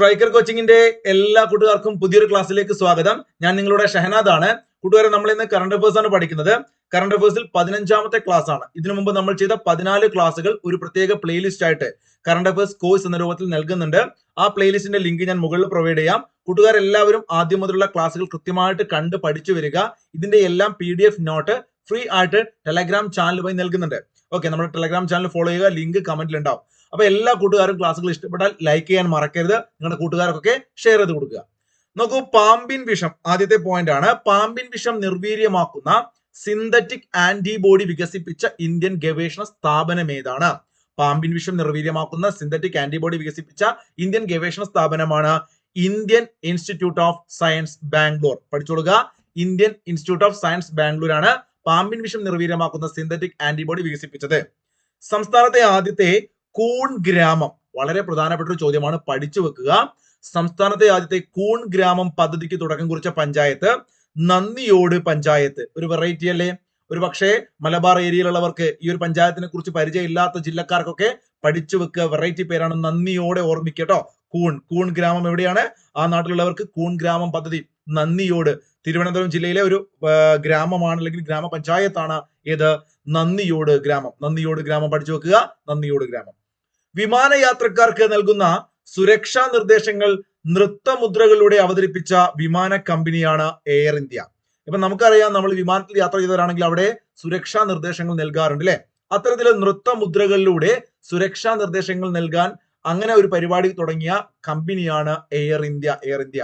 Striker കോച്ചിങ്ങിന്റെ എല്ലാ കൂട്ടുകാർക്കും പുതിയൊരു ക്ലാസ്സിലേക്ക് സ്വാഗതം. ഞാൻ നിങ്ങളുടെ ഷഹനാദ് ആണ് കൂട്ടുകാരെ നമ്മൾ ഇന്ന് കറണ്ട് അഫേഴ്സ് ആണ് പഠിക്കുന്നത്. കറണ്ട് അഫേഴ്സിൽ പതിനഞ്ചാമത്തെ ക്ലാസ് ആണ്. ഇതിനു മുമ്പ് നമ്മൾ ചെയ്ത പതിനാല് ക്ലാസ്സുകൾ ഒരു പ്രത്യേക പ്ലേലിസ്റ്റ് ആയിട്ട് കറണ്ട് അഫേഴ്സ് കോഴ്സ് എന്ന രൂപത്തിൽ നൽകുന്നുണ്ട്. ആ പ്ലേലിസ്റ്റിന്റെ ലിങ്ക് ഞാൻ മുകളിൽ പ്രൊവൈഡ് ചെയ്യാം. കൂട്ടുകാരെല്ലാവരും ആദ്യം മുതലുള്ള ക്ലാസ്സുകൾ കൃത്യമായിട്ട് കണ്ട് പഠിച്ചു വരിക. ഇതിന്റെ എല്ലാം പി നോട്ട് ഫ്രീ ആയിട്ട് ടെലഗ്രാം ചാനൽ വഴി നൽകുന്നുണ്ട്. ഓക്കെ നമ്മുടെ ടെലഗ്രാം ചാനൽ ഫോളോ ചെയ്യുക. ലിങ്ക് കമന്റിൽ ഉണ്ടാവും. അപ്പൊ എല്ലാ കൂട്ടുകാരും ക്ലാസ്സുകൾ ഇഷ്ടപ്പെട്ടാൽ ലൈക്ക് ചെയ്യാൻ മറക്കരുത്. നിങ്ങളുടെ കൂട്ടുകാർക്കൊക്കെ ഷെയർ ചെയ്ത് കൊടുക്കുക. നോക്കൂ പാമ്പിൻ വിഷം ആദ്യത്തെ പോയിന്റ് ആണ്. പാമ്പിൻ വിഷം നിർവീര്യമാക്കുന്ന സിന്തറ്റിക് ആന്റിബോഡി വികസിപ്പിച്ച ഇന്ത്യൻ ഗവേഷണ സ്ഥാപനം ഏതാണ്? പാമ്പിൻ വിഷം നിർവീര്യമാക്കുന്ന സിന്തറ്റിക് ആന്റിബോഡി വികസിപ്പിച്ച ഇന്ത്യൻ ഗവേഷണ സ്ഥാപനമാണ് Indian Institute of Science Bangalore. പഠിച്ചോളുക Indian Institute of Science Bangalore ആണ് പാമ്പിൻ വിഷം നിർവീര്യമാക്കുന്ന സിന്തറ്റിക് ആന്റിബോഡി വികസിപ്പിച്ചത്. സംസ്ഥാനത്തെ ആദ്യത്തെ കൂൺ ഗ്രാമം. വളരെ പ്രധാനപ്പെട്ട ഒരു ചോദ്യമാണ്. പഠിച്ചു വെക്കുക. സംസ്ഥാനത്തെ ആദ്യത്തെ കൂൺ ഗ്രാമം പദ്ധതിക്ക് തുടക്കം കുറിച്ച പഞ്ചായത്ത് നന്ദിയോട് പഞ്ചായത്ത്. ഒരു വെറൈറ്റി അല്ലേ? ഒരു പക്ഷേ മലബാർ ഏരിയയിലുള്ളവർക്ക് ഈ ഒരു പഞ്ചായത്തിനെ കുറിച്ച് പരിചയമില്ലാത്ത ജില്ലക്കാർക്കൊക്കെ പഠിച്ചു വെക്കുക വെറൈറ്റി പേരാണ് നന്ദിയോടെ ഓർമ്മിക്കട്ടോ കൂൺ. കൂൺ ഗ്രാമം എവിടെയാണ്? ആ നാട്ടിലുള്ളവർക്ക് കൂൺ ഗ്രാമം പദ്ധതി നന്ദിയോട്. തിരുവനന്തപുരം ജില്ലയിലെ ഒരു ഗ്രാമമാണ് അല്ലെങ്കിൽ ഗ്രാമപഞ്ചായത്താണ് ഏത്? നന്ദിയോട് ഗ്രാമം. നന്ദിയോട് ഗ്രാമം പഠിച്ചു വെക്കുക. നന്ദിയോട് ഗ്രാമം. വിമാനയാത്രക്കാർക്ക് നൽകുന്ന സുരക്ഷാ നിർദ്ദേശങ്ങൾ നൃത്തമുദ്രകളിലൂടെ അവതരിപ്പിച്ച വിമാന കമ്പനിയാണ് എയർ ഇന്ത്യ ഇപ്പൊ നമുക്കറിയാം നമ്മൾ വിമാനത്തിൽ യാത്ര ചെയ്തവരാണെങ്കിൽ അവിടെ സുരക്ഷാ നിർദ്ദേശങ്ങൾ നൽകാറുണ്ട് അല്ലെ അത്തരത്തിൽ നൃത്തമുദ്രകളിലൂടെ സുരക്ഷാ നിർദ്ദേശങ്ങൾ നൽകാൻ അങ്ങനെ ഒരു പരിപാടി തുടങ്ങിയ കമ്പനിയാണ് എയർ ഇന്ത്യ എയർ ഇന്ത്യ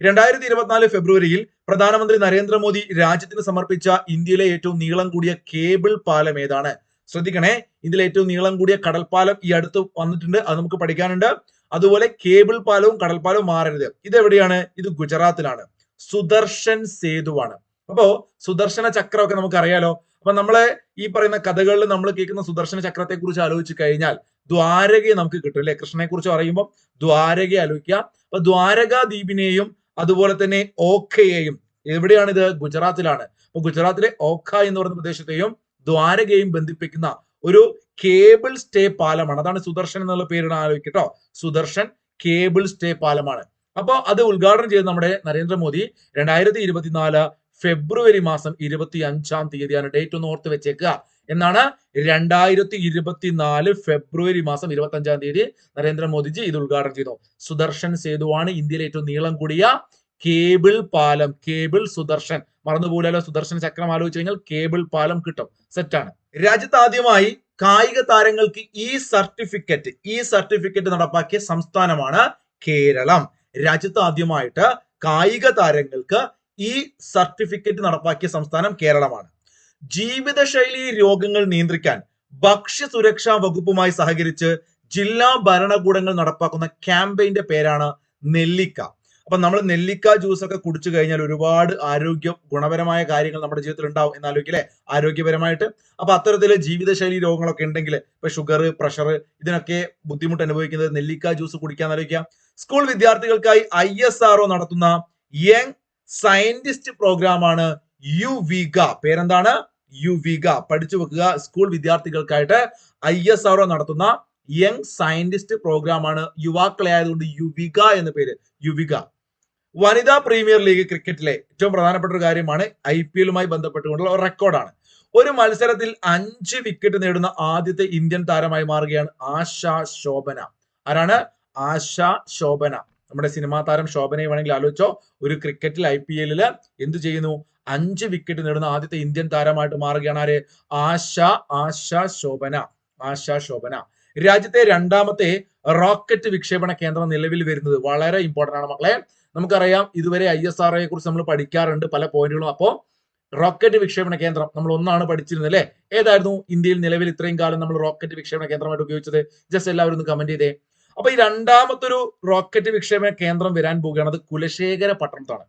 രണ്ടായിരത്തി ഇരുപത്തിനാല് ഫെബ്രുവരിയിൽ പ്രധാനമന്ത്രി നരേന്ദ്രമോദി രാജ്യത്തിന് സമർപ്പിച്ച ഇന്ത്യയിലെ ഏറ്റവും നീളം കൂടിയ കേബിൾ പാലം ഏതാണ്? ശ്രദ്ധിക്കണേ. ഇതിൽ ഏറ്റവും നീളം കൂടിയ കടൽപ്പാലം ഈ അടുത്ത് വന്നിട്ടുണ്ട്. അത് നമുക്ക് പഠിക്കാനുണ്ട്. അതുപോലെ കേബിൾ പാലവും കടൽപ്പാലവും മാറരുത്. ഇത് എവിടെയാണ് ഇത് ഗുജറാത്തിലാണ്. സുദർശൻ സേതുവാണ്. അപ്പോ സുദർശന ചക്രമൊക്കെ നമുക്ക് അറിയാലോ അപ്പൊ നമ്മളെ ഈ പറയുന്ന കഥകളിൽ നമ്മൾ കേൾക്കുന്ന സുദർശന ചക്രത്തെ കുറിച്ച് ആലോചിച്ച് കഴിഞ്ഞാൽ ദ്വാരകയെ നമുക്ക് കിട്ടും അല്ലെ? കൃഷ്ണനെ കുറിച്ച് പറയുമ്പോൾ ദ്വാരകയെ ആലോചിക്കുക. അപ്പൊ ദ്വാരകാ ദ്വീപിനെയും അതുപോലെ തന്നെ ഓഖയെയും എവിടെയാണ് ഇത് ഗുജറാത്തിലാണ്. അപ്പൊ ഗുജറാത്തിലെ ഓഖ എന്ന് പറയുന്ന പ്രദേശത്തെയും ദ്വാരകയും ബന്ധിപ്പിക്കുന്ന ഒരു കേബിൾ സ്റ്റേ പാലമാണ്. അതാണ് സുദർശൻ എന്നുള്ള പേരിടാൻ ആലോചിക്കട്ടോ സുദർശൻ കേബിൾ സ്റ്റേ പാലമാണ്. അപ്പൊ അത് ഉദ്ഘാടനം ചെയ്ത് നമ്മുടെ നരേന്ദ്രമോദി രണ്ടായിരത്തി ഇരുപത്തിനാല് ഫെബ്രുവരി മാസം ഇരുപത്തി അഞ്ചാം തീയതിയാണ് ഡേറ്റ് ഒന്ന് ഓർത്ത് വെച്ചേക്കുക. എന്നാണ് രണ്ടായിരത്തി ഇരുപത്തിനാല് ഫെബ്രുവരി മാസം ഇരുപത്തി അഞ്ചാം തീയതി നരേന്ദ്രമോദിജി ഇത് ഉദ്ഘാടനം ചെയ്തു. സുദർശൻ സേതുവാണ് ഇന്ത്യയിലെ ഏറ്റവും നീളം കൂടിയ കേബിൾ പാലം കേബിൾ സുദർശൻ. മറന്നുപോലല്ലോ സുദർശൻ ചക്രം ആലോചിച്ച് കഴിഞ്ഞാൽ കേബിൾ പാലം കിട്ടും. സെറ്റാണ് രാജ്യത്ത് ആദ്യമായി കായിക താരങ്ങൾക്ക് ഈ സർട്ടിഫിക്കറ്റ് ഈ സർട്ടിഫിക്കറ്റ് നടപ്പാക്കിയ സംസ്ഥാനമാണ് കേരളം. രാജ്യത്ത് ആദ്യമായിട്ട് കായിക താരങ്ങൾക്ക് ഈ സർട്ടിഫിക്കറ്റ് നടപ്പാക്കിയ സംസ്ഥാനം കേരളമാണ്. ജീവിതശൈലി രോഗങ്ങൾ നിയന്ത്രിക്കാൻ ഭക്ഷ്യ സുരക്ഷാ വകുപ്പുമായി സഹകരിച്ച് ജില്ലാ ഭരണകൂടങ്ങൾ നടപ്പാക്കുന്ന ക്യാമ്പയിന്റെ പേരാണ് നെല്ലിക്ക. അപ്പൊ നമ്മൾ നെല്ലിക്ക ജ്യൂസ് ഒക്കെ കുടിച്ചു കഴിഞ്ഞാൽ ഒരുപാട് ആരോഗ്യ ഗുണപരമായ കാര്യങ്ങൾ നമ്മുടെ ജീവിതത്തിൽ ഉണ്ടാവും എന്നാലോചിക്കില്ലേ? ആരോഗ്യപരമായിട്ട്. അപ്പൊ അത്തരത്തിൽ ജീവിതശൈലി രോഗങ്ങളൊക്കെ ഉണ്ടെങ്കിൽ ഇപ്പൊ ഷുഗർ പ്രഷർ ഇതിനൊക്കെ ബുദ്ധിമുട്ട് അനുഭവിക്കുന്നത് നെല്ലിക്ക ജ്യൂസ് കുടിക്കാൻ ആലോചിക്കാം. സ്കൂൾ വിദ്യാർത്ഥികൾക്കായി ഐ എസ് ആർ നടത്തുന്ന യങ് സയന്റിസ്റ്റ് പ്രോഗ്രാമാണ് യു വിക പേരെന്താണ്? യു വിക പഠിച്ചു വെക്കുക സ്കൂൾ വിദ്യാർത്ഥികൾക്കായിട്ട് ഐ എസ് ആർ നടത്തുന്ന യങ് സയന്റിസ്റ്റ് പ്രോഗ്രാം ആണ്. യുവാക്കളെ ആയതുകൊണ്ട് യുവിക എന്ന പേര്. യുവിക വനിതാ പ്രീമിയർ ലീഗ് ക്രിക്കറ്റിലെ ഏറ്റവും പ്രധാനപ്പെട്ട ഒരു കാര്യമാണ് ഐ പി എല്ലുമായി ബന്ധപ്പെട്ടുകൊണ്ടുള്ള ഒരു റെക്കോർഡാണ്. ഒരു മത്സരത്തിൽ അഞ്ച് വിക്കറ്റ് നേടുന്ന ആദ്യത്തെ ഇന്ത്യൻ താരമായി മാറുകയാണ് ആശ ശോഭന. ആരാണ്? ആശ ശോഭന. നമ്മുടെ സിനിമാ താരം ശോഭനയെ വേണമെങ്കിൽ ആലോചിച്ചോ. ഒരു ക്രിക്കറ്റിൽ ഐ പി എല്ലിൽ എന്ത് ചെയ്യുന്നു? അഞ്ച് വിക്കറ്റ് നേടുന്ന ആദ്യത്തെ ഇന്ത്യൻ താരമായിട്ട് മാറുകയാണ് ആര്? ആശ ആശ ശോഭന. ആശ ശോഭന. രാജ്യത്തെ രണ്ടാമത്തെ റോക്കറ്റ് വിക്ഷേപണ കേന്ദ്രം നിലവിൽ വരുന്നത് വളരെ ഇമ്പോർട്ടന്റ് ആണ് മക്കളെ. നമുക്കറിയാം ഇതുവരെ ഐ എസ് ആർ കുറിച്ച് നമ്മൾ പഠിക്കാറുണ്ട് പല പോയിന്റുകളും. അപ്പോൾ റോക്കറ്റ് വിക്ഷേപണ കേന്ദ്രം നമ്മൾ ഒന്നാണ് പഠിച്ചിരുന്നത് അല്ലേ? ഏതായിരുന്നു ഇന്ത്യയിൽ നിലവിൽ ഇത്രയും കാലം നമ്മൾ റോക്കറ്റ് വിക്ഷേപണ കേന്ദ്രമായിട്ട് ഉപയോഗിച്ചത്? ജസ്റ്റ് എല്ലാവരും ഒന്ന് കമന്റ് ചെയ്തേ. അപ്പൊ ഈ രണ്ടാമത്തെ ഒരു റോക്കറ്റ് വിക്ഷേപണ കേന്ദ്രം വരാൻ പോവുകയാണ്. അത് കുലശേഖര പട്ടണത്താണ്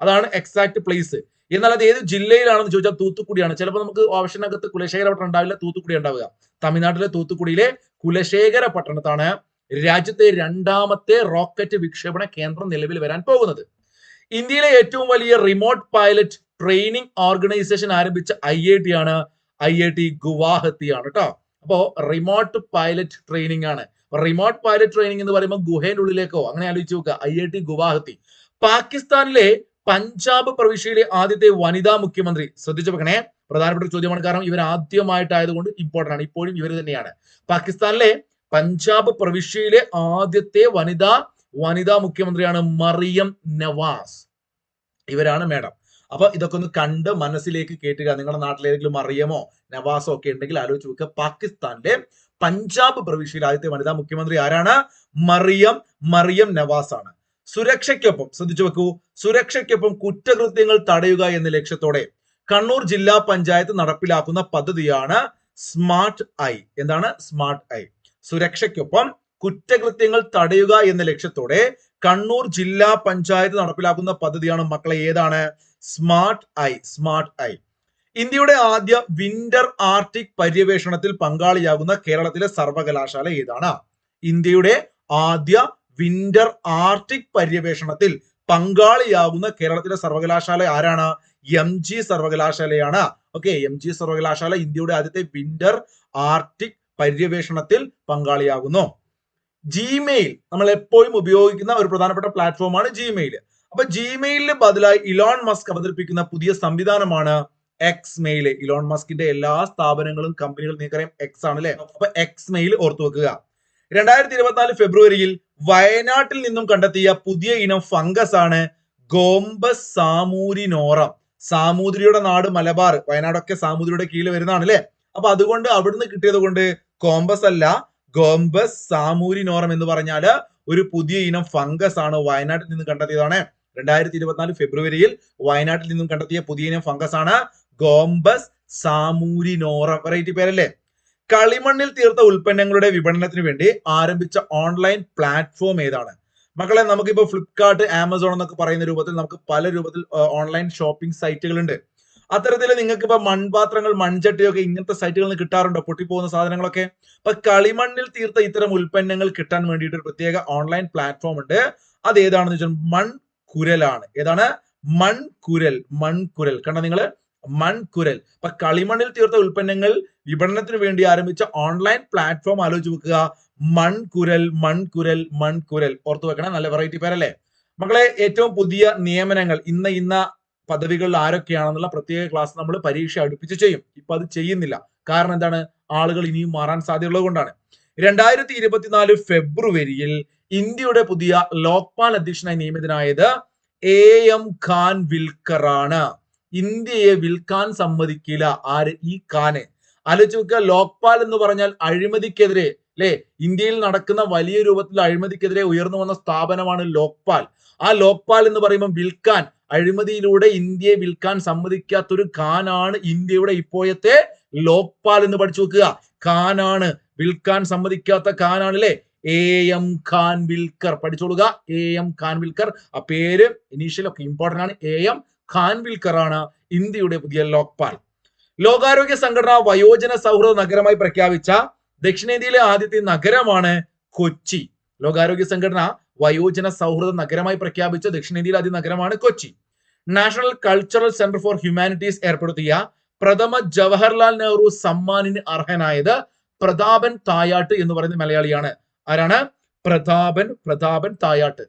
അതാണ് എക്സാക്ട് പ്ലേസ് എന്നാൽ അത് ഏത് ജില്ലയിലാണെന്ന് ചോദിച്ചാൽ തൂത്തുക്കുടിയാണ്. ചിലപ്പോൾ നമുക്ക് ഓപ്ഷനകത്ത് കുലശേഖര പട്ടണം ഉണ്ടാവില്ല തൂത്തുക്കുടി ഉണ്ടാവുക. തമിഴ്നാട്ടിലെ തൂത്തുക്കുടിയിലെ കുലശേഖര പട്ടണത്താണ് രാജ്യത്തെ രണ്ടാമത്തെ റോക്കറ്റ് വിക്ഷേപണ കേന്ദ്രം നിലവിൽ വരാൻ പോകുന്നത്. ഇന്ത്യയിലെ ഏറ്റവും വലിയ റിമോട്ട് പൈലറ്റ് ട്രെയിനിങ് ഓർഗനൈസേഷൻ ആരംഭിച്ച ഐ ഐ ടി ആണ് ഐ ഐ ടി ഗുവാഹത്തി ആണ് കേട്ടോ അപ്പോ റിമോട്ട് പൈലറ്റ് ട്രെയിനിങ് ആണ്. റിമോട്ട് പൈലറ്റ് ട്രെയിനിങ് എന്ന് പറയുമ്പോൾ ഗുഹയുടെ ഉള്ളിലേക്കോ അങ്ങനെ ആലോചിച്ച് നോക്കുക. I I T Guwahati. പാകിസ്ഥാനിലെ പഞ്ചാബ് പ്രവിശ്യയിലെ ആദ്യത്തെ വനിതാ മുഖ്യമന്ത്രി. ശ്രദ്ധിച്ചു വെക്കണേ. പ്രധാനപ്പെട്ട ചോദ്യമാണ് കാരണം ഇവർ ആദ്യമായിട്ടായതുകൊണ്ട് ഇമ്പോർട്ടന്റ് ആണ്. ഇപ്പോഴും ഇവർ തന്നെയാണ്. പാകിസ്ഥാനിലെ പഞ്ചാബ് പ്രവിശ്യയിലെ ആദ്യത്തെ വനിതാ വനിതാ മുഖ്യമന്ത്രിയാണ് മറിയം നവാസ്. ഇവരാണ് മേഡം. അപ്പൊ ഇതൊക്കെ ഒന്ന് കണ്ട് മനസ്സിലേക്ക് കേട്ടുക. നിങ്ങളുടെ നാട്ടിൽ ഏതെങ്കിലും മറിയമോ നവാസോ ഒക്കെ ഉണ്ടെങ്കിൽ ആലോചിച്ച് നോക്കുക. പാകിസ്ഥാനിലെ പഞ്ചാബ് പ്രവിശ്യയിൽ ആദ്യത്തെ വനിതാ മുഖ്യമന്ത്രി ആരാണ്? മറിയം മറിയം നവാസ് ആണ് സുരക്ഷയ്ക്കൊപ്പം ശ്രദ്ധിച്ചു വെക്കൂ. സുരക്ഷയ്ക്കൊപ്പം കുറ്റകൃത്യങ്ങൾ തടയുക എന്ന ലക്ഷ്യത്തോടെ കണ്ണൂർ ജില്ലാ പഞ്ചായത്ത് നടപ്പിലാക്കുന്ന പദ്ധതിയാണ് സ്മാർട്ട് ഐ. എന്താണ്? Smart eye. സുരക്ഷയ്ക്കൊപ്പം കുറ്റകൃത്യങ്ങൾ തടയുക എന്ന ലക്ഷ്യത്തോടെ കണ്ണൂർ ജില്ലാ പഞ്ചായത്ത് നടപ്പിലാക്കുന്ന പദ്ധതിയാണ് മക്കളെ ഏതാണ്? Smart I smart I. ഇന്ത്യയുടെ ആദ്യ വിന്റർ ആർട്ടിക് പര്യവേഷണത്തിൽ പങ്കാളിയാകുന്ന കേരളത്തിലെ സർവകലാശാല ഏതാണ്? ഇന്ത്യയുടെ ആദ്യ വിന്റർ ആർട്ടിക് പര്യവേഷണത്തിൽ പങ്കാളിയാകുന്ന കേരളത്തിലെ സർവകലാശാല ആരാണ്? എം ജി സർവകലാശാലയാണ്. ഓക്കെ എം ജി സർവകലാശാല ഇന്ത്യയുടെ ആദ്യത്തെ വിന്റർ ആർട്ടിക് പര്യവേഷണത്തിൽ പങ്കാളിയാകുന്നു. ജിമെയിൽ നമ്മൾ എപ്പോഴും ഉപയോഗിക്കുന്ന ഒരു പ്രധാനപ്പെട്ട പ്ലാറ്റ്ഫോമാണ് ജിമെയിൽ അപ്പൊ ജിമെയിലിന് ബദലായി ഇലോൺ മസ്ക് അവതരിപ്പിക്കുന്ന പുതിയ സംവിധാനമാണ് എക്സ് മെയിൽ ഇലോൺ മസ്കിന്റെ എല്ലാ സ്ഥാപനങ്ങളും കമ്പനികളും നിങ്ങൾക്കറിയാം എക്സ് ആണ് അല്ലെ അപ്പൊ എക്സ് മെയിൽ ഓർത്തു വെക്കുക. രണ്ടായിരത്തി ഇരുപത്തിനാല് ഫെബ്രുവരിയിൽ വയനാട്ടിൽ നിന്നും കണ്ടെത്തിയ പുതിയ ഇനം ഫംഗസ് ആണ് ഗോംബസ് സാമൂരിനോറം സാമൂതിരിയുടെ നാട് മലബാർ. വയനാടൊക്കെ സാമൂതിരിയുടെ കീഴിൽ വരുന്നതാണ് അല്ലെ അപ്പൊ അതുകൊണ്ട് അവിടുന്ന് കിട്ടിയത് കൊണ്ട് കോമ്പസ് അല്ല ഗോംബസ് സാമൂരിനോറം എന്ന് പറഞ്ഞാൽ ഒരു പുതിയ ഇനം ഫംഗസ് ആണ് വയനാട്ടിൽ നിന്ന് കണ്ടെത്തിയതാണ്. രണ്ടായിരത്തി ഇരുപത്തിനാല് ഫെബ്രുവരിയിൽ വയനാട്ടിൽ നിന്നും കണ്ടെത്തിയ പുതിയ ഇനം ഫംഗസ് ആണ് ഗോംബസ് സാമൂരിനോറം. വെറൈറ്റി പേരല്ലേ? കളിമണ്ണിൽ തീർത്ത ഉൽപ്പന്നങ്ങളുടെ വിപണനത്തിന് വേണ്ടി ആരംഭിച്ച ഓൺലൈൻ പ്ലാറ്റ്ഫോം ഏതാണ്? മക്കളെ നമുക്കിപ്പോ ഫ്ലിപ്കാർട്ട് ആമസോൺ എന്നൊക്കെ പറയുന്ന രൂപത്തിൽ നമുക്ക് പല രൂപത്തിൽ ഓൺലൈൻ ഷോപ്പിംഗ് സൈറ്റുകൾ ഉണ്ട് അത്തരത്തിൽ നിങ്ങൾക്ക് ഇപ്പൊ മൺപാത്രങ്ങൾ മൺചട്ടിയൊക്കെ ഇങ്ങനത്തെ സൈറ്റുകളിൽ നിന്ന് കിട്ടാറുണ്ടോ? പൊട്ടിപ്പോകുന്ന സാധനങ്ങളൊക്കെ? അപ്പൊ കളിമണ്ണിൽ തീർത്ത ഇത്തരം ഉൽപ്പന്നങ്ങൾ കിട്ടാൻ വേണ്ടിയിട്ട് ഒരു പ്രത്യേക ഓൺലൈൻ പ്ലാറ്റ്ഫോം ഉണ്ട്. അത് ഏതാണെന്ന് വെച്ചാൽ മൺകുരലാണ്. ഏതാണ്? മൺകുരൽ മൺകുരൽ. കണ്ട നിങ്ങൾ മൺകുരൽ. അപ്പൊ കളിമണ്ണിൽ തീർത്ത ഉൽപ്പന്നങ്ങൾ വിപണനത്തിന് വേണ്ടി ആരംഭിച്ച ഓൺലൈൻ പ്ലാറ്റ്ഫോം ആലോചിച്ച് വെക്കുക മൺകുരൽ മൺകുരൽ മൺകുരൽ. ഓർത്തു വെക്കണം. നല്ല വെറൈറ്റി പേരല്ലേ? മക്കളെ ഏറ്റവും പുതിയ നിയമനങ്ങൾ ഇന്ന് ഇന്ന പദവികളിൽ ആരൊക്കെയാണെന്നുള്ള പ്രത്യേക ക്ലാസ് നമ്മൾ പരീക്ഷ അടുപ്പിച്ച് ചെയ്യും. ഇപ്പൊ അത് ചെയ്യുന്നില്ല. കാരണം എന്താണ്? ആളുകൾ ഇനിയും മാറാൻ സാധ്യതയുള്ളത് കൊണ്ടാണ്. രണ്ടായിരത്തി ഇരുപത്തിനാല് ഫെബ്രുവരിയിൽ ഇന്ത്യയുടെ പുതിയ ലോക്പാൽ അധ്യക്ഷനായി നിയമിതനായത് എ എം ഖാൻ വിൽക്കർ ആണ് ഇന്ത്യയെ വിൽക്കാൻ സമ്മതിക്കില്ല. ആര്? ഈ ഖാനെ. ആലോചിച്ച് നോക്കുക. ലോക്പാൽ എന്ന് പറഞ്ഞാൽ അഴിമതിക്കെതിരെ അല്ലെ? ഇന്ത്യയിൽ നടക്കുന്ന വലിയ രൂപത്തിൽ അഴിമതിക്കെതിരെ ഉയർന്നു വന്ന സ്ഥാപനമാണ് ലോക്പാൽ. ആ ലോക്പാൽ എന്ന് പറയുമ്പോൾ വിൽക്കാൻ അഴിമതിയിലൂടെ ഇന്ത്യയെ വിൽക്കാൻ സമ്മതിക്കാത്തൊരു ഖാനാണ് ഇന്ത്യയുടെ ഇപ്പോഴത്തെ ലോക്പാൽ എന്ന് പഠിച്ചു വെക്കുക. ഖാനാണ് വിൽക്കാൻ സമ്മതിക്കാത്ത ഖാനാണ് അല്ലേ എ എം ഖാൻ വിൽക്കർ. പഠിച്ചോളുക എ എം ഖാൻ വിൽക്കർ. ആ പേര് ഇനീഷ്യൽ ഒക്കെ ഇമ്പോർട്ടന്റ് ആണ്. എ എം ഖാൻ വിൽക്കർ ആണ് ഇന്ത്യയുടെ പുതിയ ലോക്പാൽ. ലോകാരോഗ്യ സംഘടന വയോജന സൗഹൃദ നഗരമായി പ്രഖ്യാപിച്ച ദക്ഷിണേന്ത്യയിലെ ആദ്യത്തെ നഗരമാണ് കൊച്ചി. ലോകാരോഗ്യ സംഘടന വയോജന സൗഹൃദ നഗരമായി പ്രഖ്യാപിച്ച ദക്ഷിണേന്ത്യയിലെ ആദ്യ നഗരമാണ് Kochi. National cultural centre for humanities ഏർപ്പെടുത്തിയ പ്രഥമ ജവഹർലാൽ നെഹ്റു സമ്മാനിന് അർഹനായത് പ്രതാപൻ തായാട്ട് എന്ന് പറയുന്ന മലയാളിയാണ്. ആരാണ്? പ്രതാപൻ പ്രതാപൻ തായാട്ട്.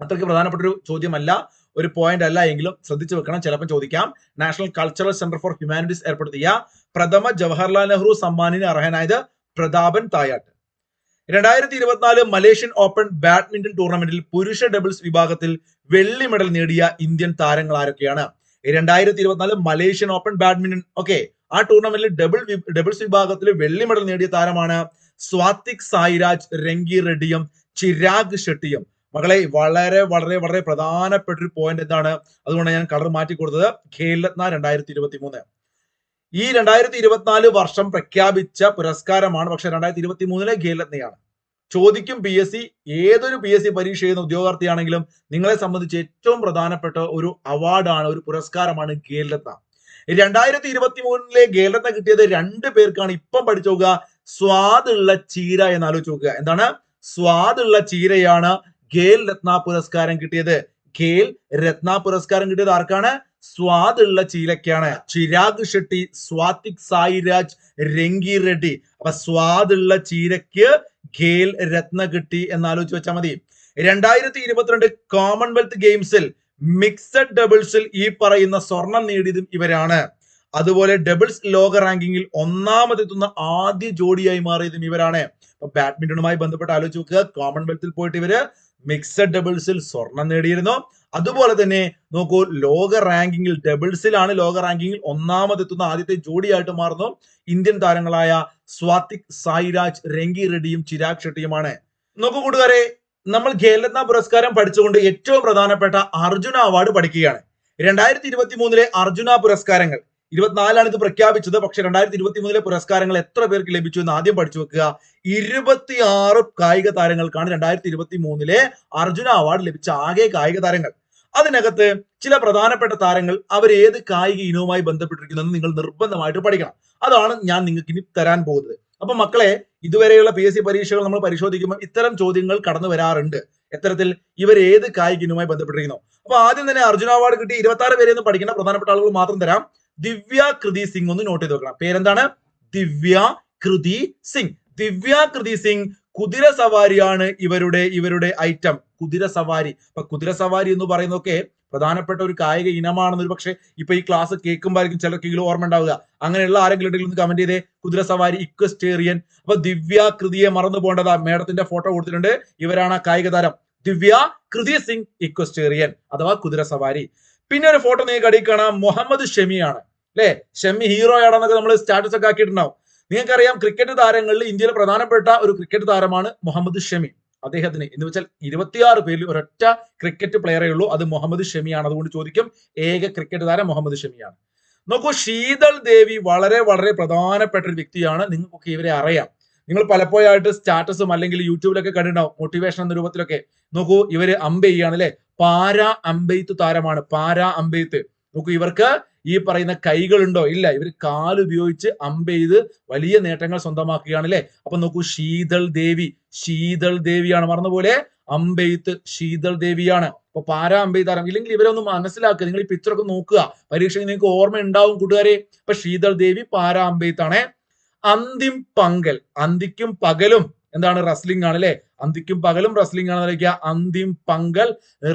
അത്രയ്ക്ക് പ്രധാനപ്പെട്ട ഒരു ചോദ്യമല്ല ഒരു പോയിന്റ് അല്ല എങ്കിലും ശ്രദ്ധിച്ചു വെക്കണം. ചിലപ്പോൾ ചോദിക്കാം. National cultural centre for humanities ഏർപ്പെടുത്തിയ പ്രഥമ ജവഹർലാൽ നെഹ്റു സമ്മാനിന് അർഹനായത് പ്രതാപൻ തായാട്ട്. രണ്ടായിരത്തി ഇരുപത്തിനാല് മലേഷ്യൻ ഓപ്പൺ ബാഡ്മിന്റൺ ടൂർണമെന്റിൽ പുരുഷ ഡബിൾസ് വിഭാഗത്തിൽ വെള്ളി മെഡൽ നേടിയ ഇന്ത്യൻ താരങ്ങൾ ആരൊക്കെയാണ് രണ്ടായിരത്തി ഇരുപത്തിനാല് മലേഷ്യൻ ഓപ്പൺ ബാഡ്മിന്റൺ ഓക്കെ ആ ടൂർണമെന്റിൽ ഡബിൾ ഡബിൾസ് വിഭാഗത്തിൽ വെള്ളി മെഡൽ നേടിയ താരമാണ് സ്വാതിക് സായിരാജ് രംഗി റെഡ്ഡിയും ചിരാഗ് ഷെട്ടിയും. മകളെ വളരെ വളരെ വളരെ പ്രധാനപ്പെട്ട ഒരു പോയിന്റ് എന്താണ്? അതുകൊണ്ട് ഞാൻ കളർ മാറ്റി കൊടുത്തത് ഖേൽരത്ന രണ്ടായിരത്തി ഇരുപത്തി മൂന്ന് ഈ രണ്ടായിരത്തി ഇരുപത്തിനാല് വർഷം പ്രഖ്യാപിച്ച പുരസ്കാരമാണ് പക്ഷെ രണ്ടായിരത്തി ഇരുപത്തി മൂന്നിലെ ഖേൽരത്നയാണ് ചോദിക്കും പി എസ് സി ഏതൊരു പി എസ് സി പരീക്ഷ ചെയ്യുന്ന ഉദ്യോഗാർത്ഥിയാണെങ്കിലും നിങ്ങളെ സംബന്ധിച്ച് ഏറ്റവും പ്രധാനപ്പെട്ട ഒരു അവാർഡാണ് ഒരു പുരസ്കാരമാണ് ഖേൽരത്ന രണ്ടായിരത്തി ഇരുപത്തി മൂന്നിലെ ഖേൽരത്ന കിട്ടിയത് രണ്ട് പേർക്കാണ്. ഇപ്പം പഠിച്ചു നോക്കുക സ്വാദുള്ള ചീര എന്ന് ആലോചിച്ച് നോക്കുക. എന്താണ്? സ്വാദുള്ള ചീരയാണ് ഖേൽ രത്ന പുരസ്കാരം കിട്ടിയത്. ഖേൽ രത്ന പുരസ്കാരം കിട്ടിയത് ആർക്കാണ്? സ്വാദുള്ള ചീരക്കാണ്. ചിരാഗ് ഷെട്ടി സ്വാതിക് സായിരാജ് രംഗി റെഡ്ഡി. അപ്പൊ സ്വാദുള്ള ചീരക്ക് ഖേൽ രത്ന കിട്ടി എന്ന് ആലോചിച്ച് വെച്ചാൽ മതി രണ്ടായിരത്തി ഇരുപത്തിരണ്ട് കോമൺവെൽത്ത് ഗെയിംസിൽ മിക്സഡ് ഡബിൾസിൽ ഈ പറയുന്ന സ്വർണം നേടിയതും ഇവരാണ്. അതുപോലെ ഡബിൾസ് ലോക റാങ്കിങ്ങിൽ ഒന്നാമതെത്തുന്ന ആദ്യ ജോഡിയായി മാറിയതും ഇവരാണ്. അപ്പൊ ബാഡ്മിന്റണുമായി ബന്ധപ്പെട്ട് ആലോചിച്ച് നോക്കുക. കോമൺവെൽത്തിൽ പോയിട്ട് ഇവർ മിക്സഡ് ഡബിൾസിൽ സ്വർണം നേടിയിരുന്നു. അതുപോലെ തന്നെ നോക്കൂ ലോക റാങ്കിങ്ങിൽ ഡബിൾസിലാണ് ലോക റാങ്കിങ്ങിൽ ഒന്നാമതെത്തുന്ന ആദ്യത്തെ ജോഡിയായിട്ട് മാറുന്നു. ഇന്ത്യൻ താരങ്ങളായ സ്വാതിക് സായിരാജ് രംഗി റെഡ്ഡിയും ചിരാഗ് ഷെട്ടിയുമാണ്. നോക്കൂ കൂട്ടുകാരെ നമ്മൾ ഖേൽരത്ന പുരസ്കാരം പഠിച്ചുകൊണ്ട് ഏറ്റവും പ്രധാനപ്പെട്ട അർജുന അവാർഡ് പഠിക്കുകയാണ്. രണ്ടായിരത്തി ഇരുപത്തി മൂന്നിലെ അർജുന പുരസ്കാരങ്ങൾ ഇരുപത്തിനാലാണ് ഇത് പ്രഖ്യാപിച്ചത്. പക്ഷെ രണ്ടായിരത്തി ഇരുപത്തി മൂന്നിലെ പുരസ്കാരങ്ങൾ എത്ര പേർക്ക് ലഭിച്ചു എന്ന് ആദ്യം പഠിച്ചു വെക്കുക. ഇരുപത്തിയാറ് കായിക താരങ്ങൾക്കാണ് രണ്ടായിരത്തി ഇരുപത്തി മൂന്നിലെ അർജുന അവാർഡ് ലഭിച്ച ആകെ കായിക താരങ്ങൾ. അതിനകത്ത് ചില പ്രധാനപ്പെട്ട താരങ്ങൾ അവർ ഏത് കായിക ഇനവുമായി ബന്ധപ്പെട്ടിരിക്കുന്നതെന്ന് നിങ്ങൾ നിർബന്ധമായിട്ട് പഠിക്കണം. അതാണ് ഞാൻ നിങ്ങൾക്ക് ഇനി തരാൻ പോകുന്നത്. അപ്പൊ മക്കളെ ഇതുവരെയുള്ള പി എസ് സി പരീക്ഷകൾ നമ്മൾ പരിശോധിക്കുമ്പോൾ ഇത്തരം ചോദ്യങ്ങൾ കടന്നു വരാറുണ്ട്. എത്തരത്തിൽ ഇവർ ഏത് കായിക ഇനവുമായി ബന്ധപ്പെട്ടിരിക്കുന്നു? അപ്പൊ ആദ്യം തന്നെ അർജുന അവാർഡ് കിട്ടി. ഇരുപത്തി ആറ് പേരെയൊന്നും പഠിക്കുന്ന പ്രധാനപ്പെട്ട ആളുകൾ മാത്രം തരാം. ദിവ്യ കൃതി സിംഗ് ഒന്ന് നോട്ട് ചെയ്ത് വെക്കണം. പേരെന്താണ്? ദിവ്യ കൃതി സിംഗ്. ദിവ്യ കൃതി സിംഗ് കുതിര സവാരിയാണ് ഇവരുടെ ഇവരുടെ ഐറ്റം കുതിര സവാരി. അപ്പൊ കുതിര സവാരി എന്ന് പറയുന്നതൊക്കെ പ്രധാനപ്പെട്ട ഒരു കായിക ഇനമാണെന്ന് ഒരു പക്ഷേ ഇപ്പൊ ഈ ക്ലാസ് കേൾക്കുമ്പോഴായിരിക്കും ചിലർക്കെങ്കിലും ഓർമ്മ ഉണ്ടാവുക. അങ്ങനെയുള്ള ആരെങ്കിലും ഉണ്ടെങ്കിൽ ഒന്ന് കമന്റ് ചെയ്തേ. കുതിര സവാരി ഇക്വസ്റ്റേറിയൻ അപ്പൊ ദിവ്യ കൃതിയെ മറന്നു പോകേണ്ടതാ. മേഡത്തിന്റെ ഫോട്ടോ കൊടുത്തിട്ടുണ്ട്. ഇവരാണ് ആ കായിക താരം. ദിവ്യ കൃതി സിംഗ് ഇക്വസ്റ്റേറിയൻ അഥവാ കുതിര സവാരി. പിന്നെ ഒരു ഫോട്ടോ നിങ്ങൾക്ക് അടിയിൽ കാണാം. മുഹമ്മദ് ഷെമിയാണ് അല്ലെ ഷെമി ഹീറോ ആണെന്നൊക്കെ നമ്മൾ സ്റ്റാറ്റസ് ഒക്കെ ആക്കിയിട്ടുണ്ടാവും. നിങ്ങൾക്കറിയാം ക്രിക്കറ്റ് താരങ്ങളിൽ ഇന്ത്യയിലെ പ്രധാനപ്പെട്ട ഒരു ക്രിക്കറ്റ് താരമാണ് മുഹമ്മദ് ഷമി. അദ്ദേഹത്തിന് എന്ന് വെച്ചാൽ ഇരുപത്തിയാറ് പേരിൽ ഒരൊറ്റ ക്രിക്കറ്റ് പ്ലെയറേ ഉള്ളൂ അത് മുഹമ്മദ് ഷമിയാണ് അതുകൊണ്ട് ചോദിക്കും ഏക ക്രിക്കറ്റ് താരം മുഹമ്മദ് ഷമിയാണ് നോക്കൂ ശീതൾ ദേവി വളരെ വളരെ പ്രധാനപ്പെട്ട ഒരു വ്യക്തിയാണ്. നിങ്ങൾക്കൊക്കെ ഇവരെ അറിയാം. നിങ്ങൾ പലപ്പോഴായിട്ട് സ്റ്റാറ്റസും അല്ലെങ്കിൽ യൂട്യൂബിലൊക്കെ കണ്ടിട്ടുണ്ടാവും മോട്ടിവേഷൻ എന്ന രൂപത്തിലൊക്കെ. നോക്കൂ ഇവർ അമ്പെയ്യാണ് അല്ലെ പാരാ അമ്പെയ്ത്ത് താരമാണ്. പാരാ അമ്പെയ്ത്ത് നോക്കൂ ഇവർക്ക് ഈ പറയുന്ന കൈകളുണ്ടോ? ഇല്ല. ഇവർ കാലുപയോഗിച്ച് അമ്പ് ചെയ്ത് വലിയ നേട്ടങ്ങൾ സ്വന്തമാക്കുകയാണ് അല്ലെ അപ്പൊ നോക്കൂ ശീതൾ ദേവി. ശീതൾ ദേവിയാണ്. മറന്നുപോലെ അമ്പെയ്ത്ത് ശീതൾ ദേവിയാണ്. അപ്പൊ പാരാ അമ്പെയ്ത്താരം ഇല്ലെങ്കിൽ ഇവരൊന്ന് മനസ്സിലാക്കുക. നിങ്ങൾ ഈ പിക്ചറൊക്കെ നോക്കുക. പരീക്ഷയിൽ നിങ്ങൾക്ക് ഓർമ്മ ഉണ്ടാവും കൂട്ടുകാരെ. അപ്പൊ ശീതൾ ദേവി പാരാ അമ്പെയ്ത്താണേ അന്തിം പങ്കൽ അന്തിക്കും പകലും എന്താണ്? റസ്ലിംഗ് ആണ് അല്ലെ അന്തിക്കും പകലും റസ്ലിംഗ് ആണ് വിളിക്കുക അന്തിം പങ്കൽ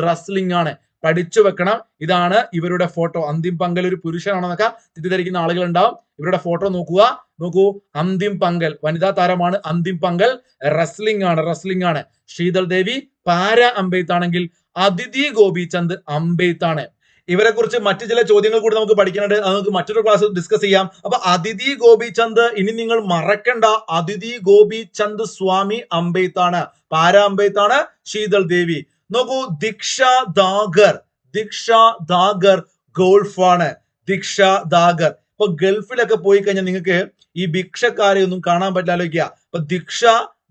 റസ്ലിംഗ് ആണ്. പഠിച്ചു വെക്കണം. ഇതാണ് ഇവരുടെ ഫോട്ടോ അന്തിം പങ്കൽ ഒരു പുരുഷനാണെന്നൊക്കെ തെറ്റിദ്ധരിക്കുന്ന ആളുകൾ ഉണ്ടാവും ഇവരുടെ ഫോട്ടോ നോക്കുക. നോക്കൂ അന്തിം പങ്കൽ. വനിതാ താരമാണ് അന്തിം പങ്കൽ. റസ്ലിംഗ് ആണ് റസ്ലിംഗ് ആണ്. ശീതൾ ദേവി പാര അമ്പെയ്ത്ത് ആണെങ്കിൽ അതിഥി ഗോപിചന്ദ് അമ്പെയ്ത്ത് ആണ്. ഇവരെ കുറിച്ച് മറ്റു ചില ചോദ്യങ്ങൾ കൂടി നമുക്ക് പഠിക്കാനുണ്ട്. അത് നമുക്ക് മറ്റൊരു ക്ലാസ് ഡിസ്കസ് ചെയ്യാം. അപ്പൊ അതിഥി ഗോപിചന്ദ് ഇനി നിങ്ങൾ മറക്കണ്ട. അതിഥി ഗോപിചന്ദ് സ്വാമി അമ്പെയ്ത്താണ് പാര അമ്പെയ്ത്താണ് ശീതൾ ദേവി. നോക്കൂ ദീക്ഷ ദാഗർ. ദീക്ഷ ദാഗർ ഗോൾഫാണ്. ദീക്ഷ ദാഗർ. ഇപ്പൊ ഗൾഫിലൊക്കെ പോയി കഴിഞ്ഞാൽ നിങ്ങൾക്ക് ഈ ഭിക്ഷക്കാരെ ഒന്നും കാണാൻ പറ്റില്ല ആലോചിക്കുക. അപ്പൊ ദീക്ഷ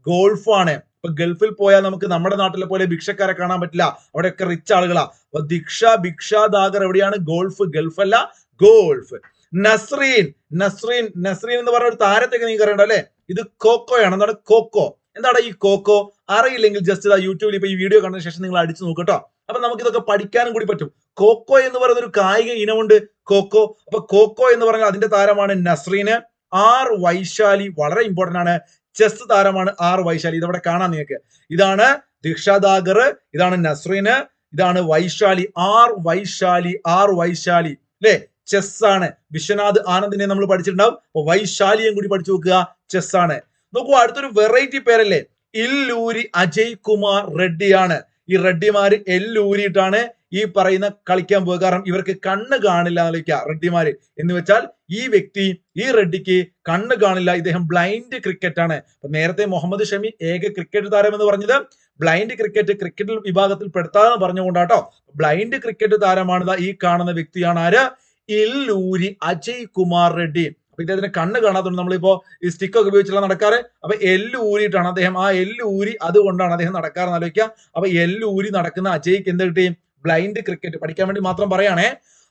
ഗോൾഫാണ്. ഇപ്പൊ ഗൾഫിൽ പോയാൽ നമുക്ക് നമ്മുടെ നാട്ടിലെ പോലെ ഭിക്ഷക്കാരെ കാണാൻ പറ്റില്ല. അവിടെയൊക്കെ റിച്ച് ആളുകളാ. അപ്പൊ ദീക്ഷ ഭിക്ഷ ദാഗർ എവിടെയാണ്? ഗോൾഫ് ഗൾഫ് അല്ല ഗോൾഫ്. നസ്രീൻ. നസ്രീൻ നസ്രീൻ എന്ന് പറഞ്ഞ ഒരു താരത്തൊക്കെ നിങ്ങൾക്ക് അറിയണ്ട അല്ലെ? ഇത് കോക്കോയാണ് എന്താണ്? കോക്കോ എന്താണ് ഈ കോക്കോ അറിയില്ലെങ്കിൽ ജസ്റ്റ് യൂട്യൂബിൽ ഇപ്പൊ ഈ വീഡിയോ കണ്ടതിന് ശേഷം നിങ്ങൾ അടിച്ചു നോക്കട്ടോ അപ്പൊ നമുക്ക് ഇതൊക്കെ പഠിക്കാനും കൂടി പറ്റും. കോക്കോ എന്ന് പറയുന്ന ഒരു കായിക ഇനമുണ്ട് കോക്കോ അപ്പൊ കോക്കോ എന്ന് പറഞ്ഞാൽ അതിന്റെ താരമാണ് നസ്രീന്. ആർ വൈശാലി വളരെ ഇമ്പോർട്ടന്റ് ആണ്. ചെസ് താരമാണ് ആർ വൈശാലി. ഇതവിടെ കാണാം നിങ്ങൾക്ക്. ഇതാണ് ദീക്ഷാദാഗർ ഇതാണ് നസ്രീന് ഇതാണ് Vaishali. R Vaishali R Vaishali. അല്ലേ ചെസ് ആണ്. വിശ്വനാഥ് ആനന്ദിനെ നമ്മൾ പഠിച്ചിട്ടുണ്ടാവും. വൈശാലിയും കൂടി പഠിച്ചു നോക്കുക. ചെസ് ആണ്. നോക്കൂ അടുത്തൊരു വെറൈറ്റി പേരല്ലേ? ഇല്ലൂരി അജയ് കുമാർ റെഡ്ഡിയാണ്. ഈ റെഡ്ഡിമാര് എല്ലൂരിയിട്ടാണ് ഈ പറയുന്ന കളിക്കാൻ പോകുക കാരണം ഇവർക്ക് കണ്ണ് കാണില്ല ആലോചിക്കുക റെഡ്ഡിമാര്. എന്ന് വെച്ചാൽ ഈ വ്യക്തി ഈ റെഡ്ഡിക്ക് കണ്ണ് കാണില്ല. ഇദ്ദേഹം ബ്ലൈൻഡ് ക്രിക്കറ്റ് ആണ്. നേരത്തെ മുഹമ്മദ് ഷമി ഏക ക്രിക്കറ്റ് താരം എന്ന് പറഞ്ഞത് ബ്ലൈൻഡ് ക്രിക്കറ്റ് ക്രിക്കറ്റ് വിഭാഗത്തിൽ പെടുത്താന്ന് പറഞ്ഞുകൊണ്ടാട്ടോ. ബ്ലൈൻഡ് ക്രിക്കറ്റ് താരമാണ് ഈ കാണുന്ന വ്യക്തിയാണ് ആര്? ഇല്ലൂരി അജയ് കുമാർ റെഡ്ഡി. അപ്പൊ ഇദ്ദേഹത്തിന് കണ്ണ് കാണാത്തതുകൊണ്ട് നമ്മളിപ്പോ ഈ സ്റ്റിക്ക് ഒക്കെ ഉപയോഗിച്ചുള്ള നടക്കാറ്. അപ്പൊ എല്ല് ഊരിയിട്ടാണ് അദ്ദേഹം ആ എല്ല് ഊരി അതുകൊണ്ടാണ് അദ്ദേഹം നടക്കാറെന്ന് ആലോചിക്കുക. അപ്പൊ എല്ല് ഊരി നടക്കുന്ന അജയ്ക്ക് എന്ത് കിട്ടി? ബ്ലൈൻഡ് ക്രിക്കറ്റ് പഠിക്കാൻ വേണ്ടി മാത്രം പറയാണേ.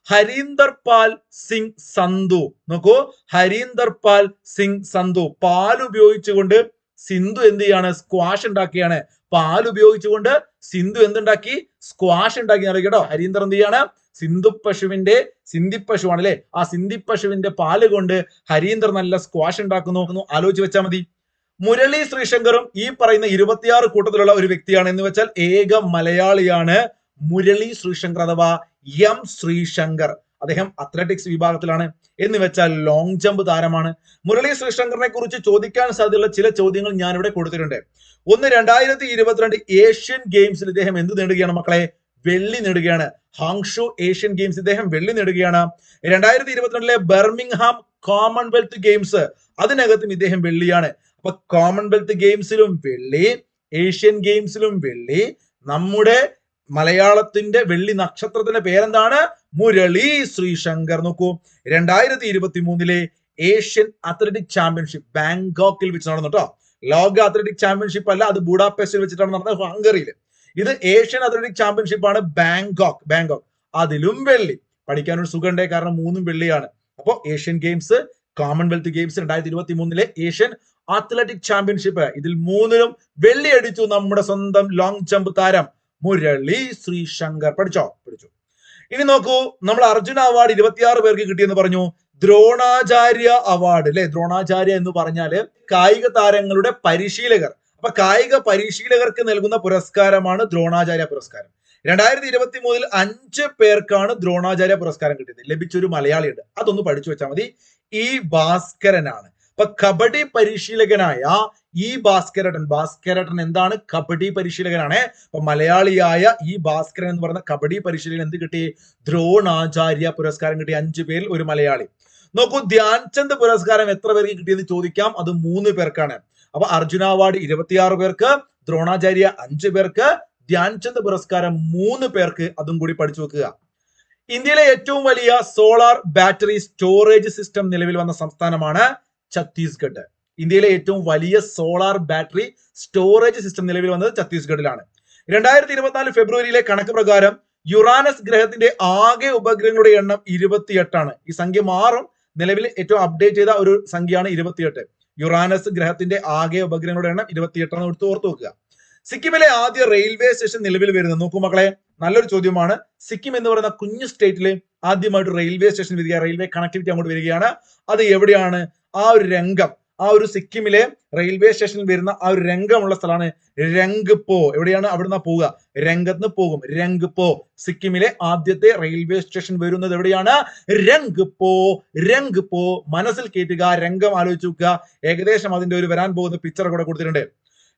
ഹരീന്ദർ പാൽ സിംഗ് സന്ധു നോക്കൂ. ഹരീന്ദർ പാൽ സിംഗ് സന്ധു പാൽ ഉപയോഗിച്ചുകൊണ്ട് സിന്ധു എന്ത് ചെയ്യാണ്? സ്ക്വാഷ് ഉണ്ടാക്കിയാണ്. പാൽ ഉപയോഗിച്ചുകൊണ്ട് സിന്ധു എന്തുണ്ടാക്കി? സ്ക്വാഷ് ഉണ്ടാക്കി അറിയിക്കട്ടോ ഹരീന്ദർ എന്ത് ചെയ്യാണ്? സിന്ധു പശുവിന്റെ സിന്ധി പശുവാണ് അല്ലെ ആ സിന്ധി പശുവിന്റെ പാൽ കൊണ്ട് ഹരീന്ദർ നല്ല സ്ക്വാഷ് ഉണ്ടാക്കുന്നു. ആലോചിച്ച് വെച്ചാൽ മതി. മുരളി ശ്രീശങ്കറും ഈ പറയുന്ന ഇരുപത്തിയാറ് കൂട്ടത്തിലുള്ള ഒരു വ്യക്തിയാണ് എന്ന് വെച്ചാൽ ഏക മലയാളിയാണ് മുരളി ശ്രീശങ്കർ അഥവാ എം ശ്രീശങ്കർ. അദ്ദേഹം അത്ലറ്റിക്സ് വിഭാഗത്തിലാണ് എന്ന് വെച്ചാൽ ലോങ് ജമ്പ് താരമാണ്. മുരളി ശ്രീശങ്കറിനെ കുറിച്ച് ചോദിക്കാൻ സാധ്യതയുള്ള ചില ചോദ്യങ്ങൾ ഞാൻ ഇവിടെ കൊടുത്തിട്ടുണ്ട്. ഒന്ന് രണ്ടായിരത്തി ഇരുപത്തിരണ്ട് ഏഷ്യൻ ഗെയിംസിൽ ഇദ്ദേഹം എന്ത് നേടുകയാണ് മക്കളെ? വെള്ളി നേടുകയാണ്. ഹാങ്ഷു ഏഷ്യൻ ഗെയിംസ് ഇദ്ദേഹം വെള്ളി നേടുകയാണ്. രണ്ടായിരത്തി ഇരുപത്തിരണ്ടിലെ ബെർമിംഗ്ഹാം കോമൺവെൽത്ത് ഗെയിംസ് അതിനകത്തും ഇദ്ദേഹം വെള്ളിയാണ്. അപ്പൊ കോമൺവെൽത്ത് ഗെയിംസിലും വെള്ളി ഏഷ്യൻ ഗെയിംസിലും വെള്ളി. നമ്മുടെ മലയാളത്തിന്റെ വെള്ളി നക്ഷത്രത്തിന്റെ പേരെന്താണ്? മുരളി ശ്രീശങ്കർ നോക്കൂ. രണ്ടായിരത്തി ഇരുപത്തി മൂന്നിലെ ഏഷ്യൻ അത്ലറ്റിക് ചാമ്പ്യൻഷിപ്പ് ബാങ്കോക്കിൽ വെച്ച് നടന്നു കേട്ടോ. ലോക അത്ലറ്റിക് ചാമ്പ്യൻഷിപ്പ് അല്ല അത് ബുഡാപെസ്റ്റിൽ വെച്ചിട്ടാണ് നടന്നത് ഹംഗറിയിൽ ഇത് ഏഷ്യൻ അത്ലറ്റിക് ചാമ്പ്യൻഷിപ്പ് ആണ് ബാങ്കോക്ക് ബാങ്കോക്ക്. അതിലും വെള്ളി. പഠിക്കാൻ ഒരു സുഖണ്ടേ കാരണം മൂന്നും വെള്ളിയാണ്. അപ്പോൾ ഏഷ്യൻ ഗെയിംസ് കോമൺവെൽത്ത് ഗെയിംസ് രണ്ടായിരത്തി ഇരുപത്തി മൂന്നിലെ ഏഷ്യൻ അത്ലറ്റിക് ചാമ്പ്യൻഷിപ്പ് ഇതിൽ മൂന്നിലും വെള്ളി അടിച്ചു നമ്മുടെ സ്വന്തം ലോങ് ജമ്പ് താരം മുരളി ശ്രീശങ്കർ. പഠിച്ചോ? പഠിച്ചു. ഇനി നോക്കൂ നമ്മൾ അർജുന അവാർഡ് ഇരുപത്തിയാറ് പേർക്ക് കിട്ടിയെന്ന് പറഞ്ഞു. ദ്രോണാചാര്യ അവാർഡ് അല്ലെ ദ്രോണാചാര്യ എന്ന് പറഞ്ഞാൽ കായിക താരങ്ങളുടെ പരിശീലകർ. അപ്പൊ കായിക പരിശീലകർക്ക് നൽകുന്ന പുരസ്കാരമാണ് ദ്രോണാചാര്യ പുരസ്കാരം. രണ്ടായിരത്തി ഇരുപത്തി മൂന്നിൽ അഞ്ച് പേർക്കാണ് ദ്രോണാചാര്യ പുരസ്കാരം കിട്ടിയത്. ലഭിച്ചൊരു മലയാളിയുണ്ട്. അതൊന്ന് പഠിച്ചു വെച്ചാൽ മതി. ഈ ഭാസ്കരനാണ്. അപ്പൊ കബഡി പരിശീലകനായ ഈ ഭാസ്കരട്ടൻ. ഭാസ്കരട്ടൻ എന്താണ്? കബഡി പരിശീലകനാണ്. അപ്പൊ മലയാളിയായ ഈ ഭാസ്കരൻ എന്ന് പറയുന്ന കബഡി പരിശീലകൻ എന്ത് കിട്ടി? ദ്രോണാചാര്യ പുരസ്കാരം കിട്ടി. അഞ്ചു പേരിൽ ഒരു മലയാളി. നോക്കൂ ധ്യാൻചന്ദ് പുരസ്കാരം എത്ര പേർക്ക് കിട്ടിയെന്ന് ചോദിക്കാം. അത് മൂന്ന് പേർക്കാണ്. അപ്പൊ അർജുന അവാർഡ് ഇരുപത്തിയാറ് പേർക്ക് ദ്രോണാചാര്യ അഞ്ചു പേർക്ക് ധ്യാൻചന്ദ് പുരസ്കാരം മൂന്ന് പേർക്ക് അതും കൂടി പഠിച്ചു വെക്കുക. ഇന്ത്യയിലെ ഏറ്റവും വലിയ സോളാർ ബാറ്ററി സ്റ്റോറേജ് സിസ്റ്റം നിലവിൽ വന്ന സംസ്ഥാനമാണ് ഛത്തീസ്ഗഡ്. ഇന്ത്യയിലെ ഏറ്റവും വലിയ സോളാർ ബാറ്ററി സ്റ്റോറേജ് സിസ്റ്റം നിലവിൽ വന്നത് ഛത്തീസ്ഗഡിലാണ്. രണ്ടായിരത്തി ഇരുപത്തിനാല് ഫെബ്രുവരിയിലെ കണക്ക് പ്രകാരം യുറാനസ് ഗ്രഹത്തിന്റെ ആകെ ഉപഗ്രഹങ്ങളുടെ എണ്ണം ഇരുപത്തിയെട്ടാണ്. ഈ സംഖ്യ മാറും. നിലവിൽ ഏറ്റവും അപ്ഡേറ്റ് ചെയ്ത ഒരു സംഖ്യയാണ് ഇരുപത്തിയെട്ട്. യുറാനസ് ഗ്രഹത്തിന്റെ ആകെ ഉപഗ്രഹങ്ങളുടെ എണ്ണം ഇരുപത്തിയെട്ടാണ് എടുത്ത് ഓർത്ത് വെക്കുക. സിക്കിമിലെ ആദ്യ റെയിൽവേ സ്റ്റേഷൻ നിലവിൽ വരുന്നത് നോക്കൂ മക്കളെ. നല്ലൊരു ചോദ്യമാണ്. സിക്കിം എന്ന് പറയുന്ന കുഞ്ഞു സ്റ്റേറ്റിൽ ആദ്യമായിട്ട് റെയിൽവേ സ്റ്റേഷൻ വരിക റെയിൽവേ കണക്ടിവിറ്റി അങ്ങോട്ട് വരികയാണ്. അത് എവിടെയാണ്? ആ ഒരു രംഗം. ആ ഒരു സിക്കിമിലെ റെയിൽവേ സ്റ്റേഷനിൽ വരുന്ന ആ ഒരു രംഗമുള്ള സ്ഥലമാണ് രംഗ്പോ. എവിടെയാണ് അവിടുന്ന് പോവുക? രംഗത്ത് പോകും. രംഗ്പോ. സിക്കിമിലെ ആദ്യത്തെ റെയിൽവേ സ്റ്റേഷൻ വരുന്നത് എവിടെയാണ്? രംഗ്പോ. രംഗ്പോ. മനസ്സിൽ കേട്ടുക രംഗം ആലോചിച്ച് നോക്കുക. ഏകദേശം അതിന്റെ ഒരു വരാൻ പോകുന്ന പിക്ചർ കൂടെ കൊടുത്തിട്ടുണ്ട്.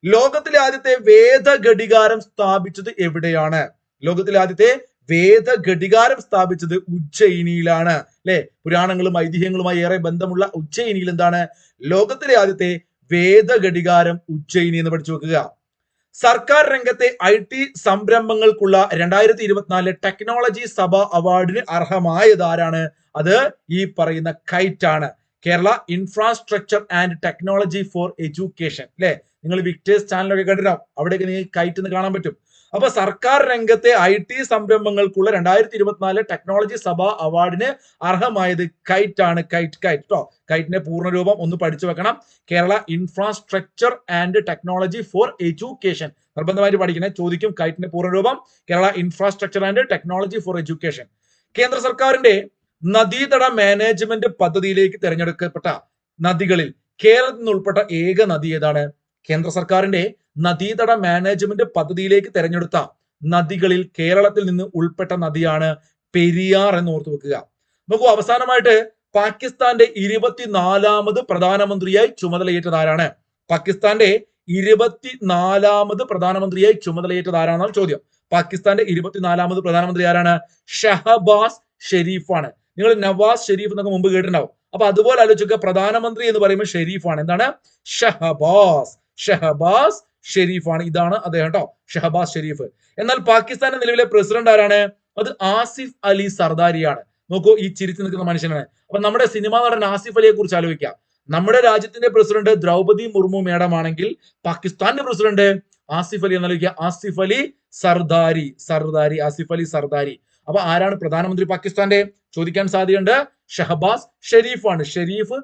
ലോകത്തിലെ ആദ്യത്തെ വേദ ഘടികാരം സ്ഥാപിച്ചത് എവിടെയാണ്? ലോകത്തിലെ ആദ്യത്തെ വേദ ഘടികാരം സ്ഥാപിച്ചത് ഉജ്ജയിനിയിലാണ് അല്ലെ? പുരാണങ്ങളും ഐതിഹ്യങ്ങളുമായി ഏറെ ബന്ധമുള്ള ഉജ്ജയിനിയിൽ എന്താണ്? ലോകത്തിലെ ആദ്യത്തെ വേദ ഘടികാരം ഉജ്ജയിനി എന്ന് പഠിച്ചു വെക്കുക. സർക്കാർ രംഗത്തെ ഐ ടി സംരംഭങ്ങൾക്കുള്ള രണ്ടായിരത്തി ഇരുപത്തിനാല് ടെക്നോളജി സഭ അവാർഡിന് അർഹമായത് ആരാണ് അത് ഈ പറയുന്ന കൈറ്റ് ആണ് Kerala infrastructure and technology for education അല്ലെ? നിങ്ങൾ വിക്ടേഴ്സ് ചാനലൊക്കെ കണ്ടിട്ടുണ്ടാവും. അവിടെയൊക്കെ നിങ്ങൾക്ക് കൈറ്റ് എന്ന് കാണാൻ പറ്റും. അപ്പൊ സർക്കാർ രംഗത്തെ ഐ ടി സംരംഭങ്ങൾക്കുള്ള രണ്ടായിരത്തി ഇരുപത്തിനാല് ടെക്നോളജി സഭ അവാർഡിന് അർഹമായത് കൈറ്റ് ആണ്. കൈറ്റ് കൈറ്റ് കേട്ടോ കൈറ്റിന്റെ പൂർണരൂപം ഒന്ന് പഠിച്ചു വെക്കണം. Kerala infrastructure and technology for education നിർബന്ധമായിട്ട് പഠിക്കണേ. ചോദിക്കും കൈറ്റിന്റെ പൂർണരൂപം. Kerala infrastructure and technology for education കേന്ദ്ര സർക്കാരിന്റെ നദീതട മാനേജ്മെന്റ് പദ്ധതിയിലേക്ക് തിരഞ്ഞെടുക്കപ്പെട്ട നദികളിൽ കേരളത്തിൽ നിന്ന് ഉൾപ്പെട്ട ഏക നദി ഏതാണ്? കേന്ദ്ര സർക്കാരിന്റെ നദീതട മാനേജ്മെന്റ് പദ്ധതിയിലേക്ക് തെരഞ്ഞെടുത്ത നദികളിൽ കേരളത്തിൽ നിന്ന് ഉൾപ്പെട്ട നദിയാണ് പെരിയാർ എന്ന് ഓർത്തു വെക്കുക. നോക്കൂ അവസാനമായിട്ട് പാകിസ്ഥാന്റെ ഇരുപത്തിനാലാമത് പ്രധാനമന്ത്രിയായി ചുമതലയേറ്റത് ആരാണ്? പാകിസ്ഥാന്റെ ഇരുപത്തിനാലാമത് പ്രധാനമന്ത്രിയായി ചുമതലയേറ്റത് ആരാണെന്നാണ് ചോദ്യം. പാകിസ്ഥാന്റെ ഇരുപത്തിനാലാമത് പ്രധാനമന്ത്രി ആരാണ്? ഷഹബാസ് ഷെരീഫാണ്. നിങ്ങൾ നവാസ് ഷെരീഫ് എന്നൊക്കെ മുമ്പ് കേട്ടിട്ടുണ്ടാവും. അപ്പൊ അതുപോലെ ആലോചിക്കുക പ്രധാനമന്ത്രി എന്ന് പറയുമ്പോൾ ഷെരീഫാണ്. എന്താണ്? ഷഹബാസ്. ഷഹബാസ് ഷെരീഫാണ് ഇതാണ് അദ്ദേഹം കേട്ടോ ഷഹബാസ് ഷെരീഫ്. എന്നാൽ പാകിസ്ഥാന്റെ നിലവിലെ പ്രസിഡന്റ് ആരാണ്? അത് ആസിഫ് അലി സർദാരിയാണ്. നോക്കൂ ഈ ചിരിച്ചു നിൽക്കുന്ന മനുഷ്യനാണ്. അപ്പൊ നമ്മുടെ സിനിമാ നടൻ ആസിഫ് അലിയെ കുറിച്ച് ആലോചിക്കാം. നമ്മുടെ രാജ്യത്തിന്റെ പ്രസിഡന്റ് ദ്രൗപദി മുർമു മേഡം ആണെങ്കിൽ പാകിസ്ഥാന്റെ പ്രസിഡന്റ് ആസിഫ് അലി എന്നാലോചിക്കുക. ആസിഫ് അലി സർദാരി സർദാരി ആസിഫ് അലി സർദാരി. അപ്പൊ ആരാണ് പ്രധാനമന്ത്രി പാകിസ്ഥാന്റെ? ചോദിക്കാൻ സാധ്യതയുണ്ട്. ഷഹബാസ് ഷെരീഫാണ്. ഷെരീഫ്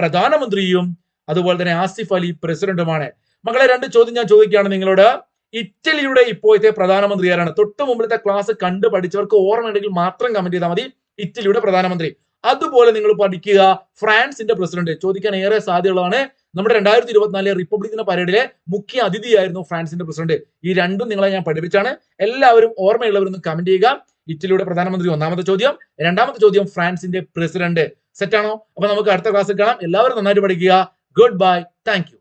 പ്രധാനമന്ത്രിയും അതുപോലെ തന്നെ ആസിഫ് അലി പ്രസിഡന്റുമാണ്. മകളെ രണ്ട് ചോദ്യം ഞാൻ ചോദിക്കുകയാണ് നിങ്ങളോട്. ഇറ്റലിയുടെ ഇപ്പോഴത്തെ പ്രധാനമന്ത്രി ആരാണ്? തൊട്ട് മുമ്പിലത്തെ ക്ലാസ് കണ്ടു പഠിച്ചവർക്ക് ഓർമ്മ ഉണ്ടെങ്കിൽ മാത്രം കമന്റ് ചെയ്താൽ മതി. ഇറ്റലിയുടെ പ്രധാനമന്ത്രി. അതുപോലെ നിങ്ങൾ പഠിക്കുക ഫ്രാൻസിന്റെ പ്രസിഡന്റ്. ചോദിക്കാൻ ഏറെ സാധ്യതയുള്ളതാണ്. നമ്മുടെ രണ്ടായിരത്തി ഇരുപത്തിനാലിലെ റിപ്പബ്ലിക് ദിന പരേഡിലെ മുഖ്യ അതിഥിയായിരുന്നു ഫ്രാൻസിന്റെ പ്രസിഡന്റ്. ഈ രണ്ടും നിങ്ങളെ ഞാൻ പഠിപ്പിച്ചാണ്. എല്ലാവരും ഓർമ്മയുള്ളവരൊന്ന് കമന്റ് ചെയ്യുക. ഇറ്റലിയുടെ പ്രധാനമന്ത്രി ഒന്നാമത്തെ ചോദ്യം രണ്ടാമത്തെ ചോദ്യം ഫ്രാൻസിന്റെ പ്രസിഡന്റ്. സെറ്റാണോ അപ്പൊ നമുക്ക് അടുത്ത ക്ലാസ്സിൽ കാണാം. എല്ലാവരും നന്നായിട്ട് പഠിക്കുക. Goodbye. Thank you.